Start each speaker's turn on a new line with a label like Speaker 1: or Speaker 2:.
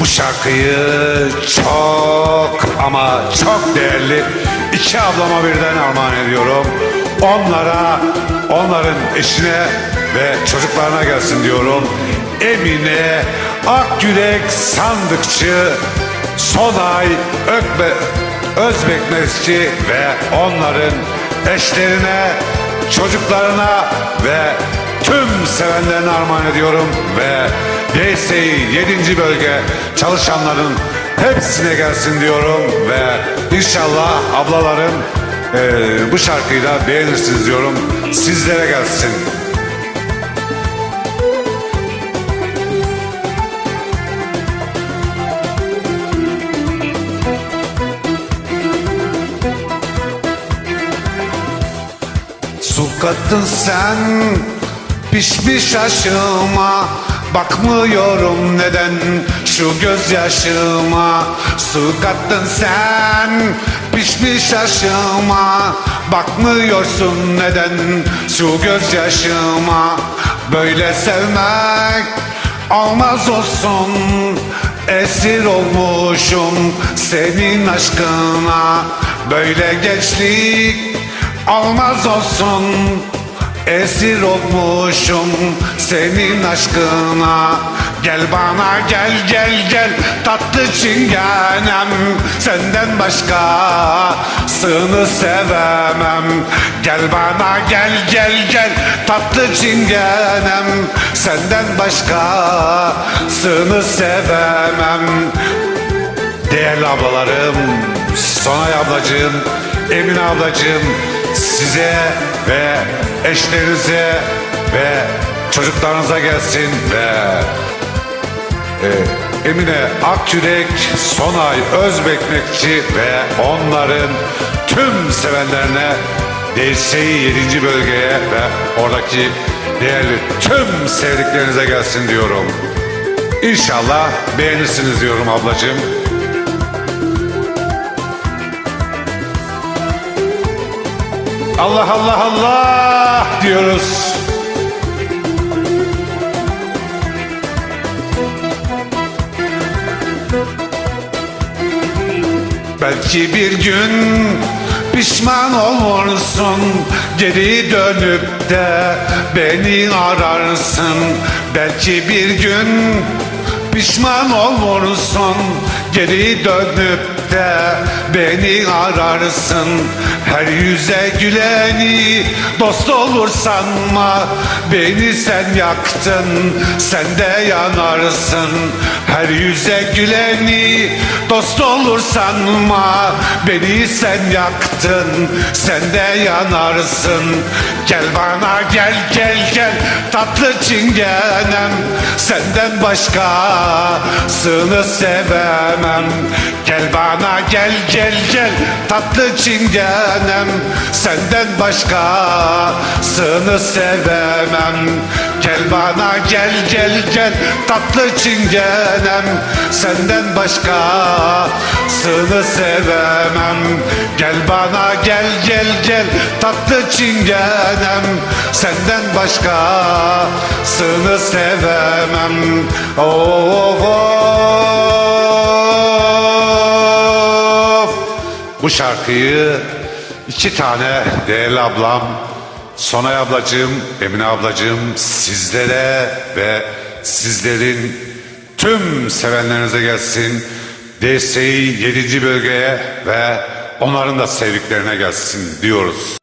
Speaker 1: Bu şarkıyı çok ama çok değerli iki ablama birden armağan ediyorum. Onlara, onların eşine ve çocuklarına gelsin diyorum. Emine, Akgürek Sandıkçı, Sonay, Ökbe, Özbek Mesci ve onların eşlerine, çocuklarına ve tüm sevenlerine armağan ediyorum ve DSİ 7. bölge çalışanların hepsine gelsin diyorum ve inşallah ablalarım eee, bu şarkıyı da beğenirsiniz diyorum. Sizlere gelsin. Su kattın sen pişmiş aşıma Bakmıyorum neden şu gözyaşıma Su kattın sen pişmiş aşıma Bakmıyorsun neden şu gözyaşıma Böyle sevmek olmaz olsun Esir olmuşum senin aşkına Böyle gençlik olmaz olsun Esir olmuşum senin aşkına. Gel bana gel gel gel tatlı çingenem. Senden başkasını sevemem. Gel bana gel gel gel tatlı çingenem. Senden başkasını sevemem. Değerli ablalarım, Sonay ablacığım, Emine ablacığım size ve eşlerinize ve çocuklarınıza gelsin ve e, Emine Akyürek, Sonay Özbekmekçi ve onların tüm sevenlerine DSİ 7. bölgeye ve oradaki değerli tüm sevdiklerinize gelsin diyorum. İnşallah beğenirsiniz diyorum ablacığım. Allah Allah Allah diyoruz. Belki bir gün pişman olursun Geri dönüp de beni ararsın Belki bir gün pişman olursun Geri dönüp de beni ararsın. Her yüze güleni dost olur sanma Beni sen yaktın sen de yanarsın. Her yüze güleni dost olur sanma Beni sen yaktın sen de yanarsın. Gel bana gel gel gel tatlı çingenem Senden başkasını sevemem. Gel bana gel gel gel. Tatlı çingenem Senden başkasını sevemem. Gel bana gel gel gel. Tatlı çingenem Senden başkasını sevemem. Gel bana gel gel gel. Tatlı çingenem Senden başkasını sevemem. Of of Bu şarkıyı iki tane değerli ablam Sonay ablacığım, Emine ablacığım sizlere ve sizlerin tüm sevenlerinize gelsin. DSİ 7. bölgeye ve onların da sevdiklerine gelsin diyoruz.